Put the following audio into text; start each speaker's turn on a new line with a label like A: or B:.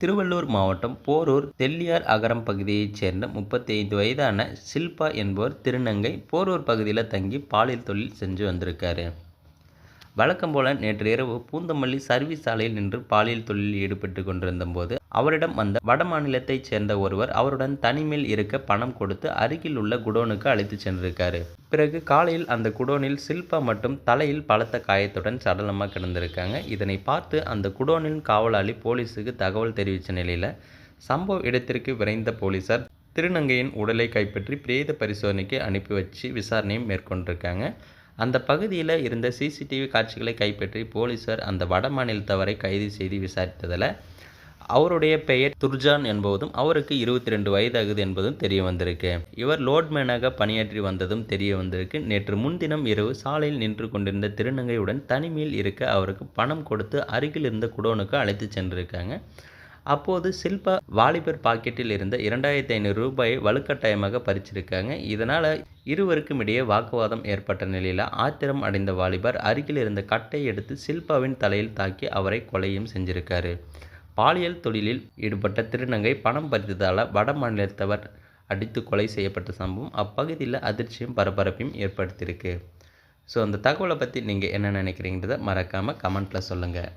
A: திருவள்ளூர் மாவட்டம் போரூர் தெல்லியார் அகரம் பகுதியைச் சேர்ந்த முப்பத்தி ஐந்து வயதான ஷில்பா என்பவர் திருநங்கை போரூர் பகுதியில் தங்கி பாலியல் தொழில் செஞ்சு வந்திருக்காரு. வழக்கம் போல நேற்று இரவு பூந்தமல்லி சர்வீஸ் சாலையில் நின்று பாலியல் தொழிலில் ஈடுபட்டு கொண்டிருந்த போது அவரிடம் வந்த வட மாநிலத்தைச் சேர்ந்த ஒருவர் அவருடன் தனிமையில் இருக்க பணம் கொடுத்து அருகில் உள்ள குடோனுக்கு அழைத்து சென்றிருக்காரு. பிறகு காலையில் அந்த குடோனில் சில்பா மட்டும் தலையில் பலத்த காயத்துடன் சடலமாக கிடந்திருக்காங்க. இதனை பார்த்து அந்த குடோனின் காவலாளி போலீஸுக்கு தகவல் தெரிவித்த நிலையில் சம்பவ இடத்திற்கு விரைந்த போலீசார் திருநங்கையின் உடலை கைப்பற்றி பிரேத பரிசோதனைக்கு அனுப்பி வச்சு விசாரணையும் மேற்கொண்டிருக்காங்க. அந்த பகுதியில் இருந்த சிசிடிவி காட்சிகளை கைப்பற்றி போலீசார் அந்த வட மாநிலத்தவரை கைது செய்து விசாரித்ததில் அவருடைய பெயர் துர்ஜான் என்பதும் அவருக்கு இருபத்தி ரெண்டு வயதாகுது என்பதும் தெரிய வந்திருக்கு. இவர் லோட்மேனாக பணியாற்றி வந்ததும் தெரிய வந்திருக்கு. நேற்று முன்தினம் இரவு சாலையில் நின்று கொண்டிருந்த திருநங்கையுடன் தனிமையில் இருக்க அவருக்கு பணம் கொடுத்து அருகில் இருந்த குடோனுக்கு அழைத்து சென்றிருக்காங்க. அப்போது சில்பா வாலிபர் பாக்கெட்டில் இருந்த இரண்டாயிரத்தி ஐநூறு ரூபாயை வலுக்கட்டாயமாக பறிச்சிருக்காங்க. இதனால் இருவருக்கும் இடையே வாக்குவாதம் ஏற்பட்ட நிலையில் ஆத்திரம் அடைந்த வாலிபர் அருகில் இருந்த கட்டை எடுத்து சில்பாவின் தலையில் தாக்கி அவரை கொலையும் செஞ்சிருக்காரு. பாலியல் தொழிலில் ஈடுபட்ட திருநங்கை பணம் பறித்ததால் வட மாநிலத்தவர் அடித்து கொலை செய்யப்பட்ட சம்பவம் அப்பகுதியில் அதிர்ச்சியும் பரபரப்பையும் ஏற்படுத்தியிருக்கு. ஸோ அந்த தகவலை பற்றி நீங்கள் என்ன நினைக்கிறீங்கிறத மறக்காமல் கமெண்ட்டில் சொல்லுங்கள்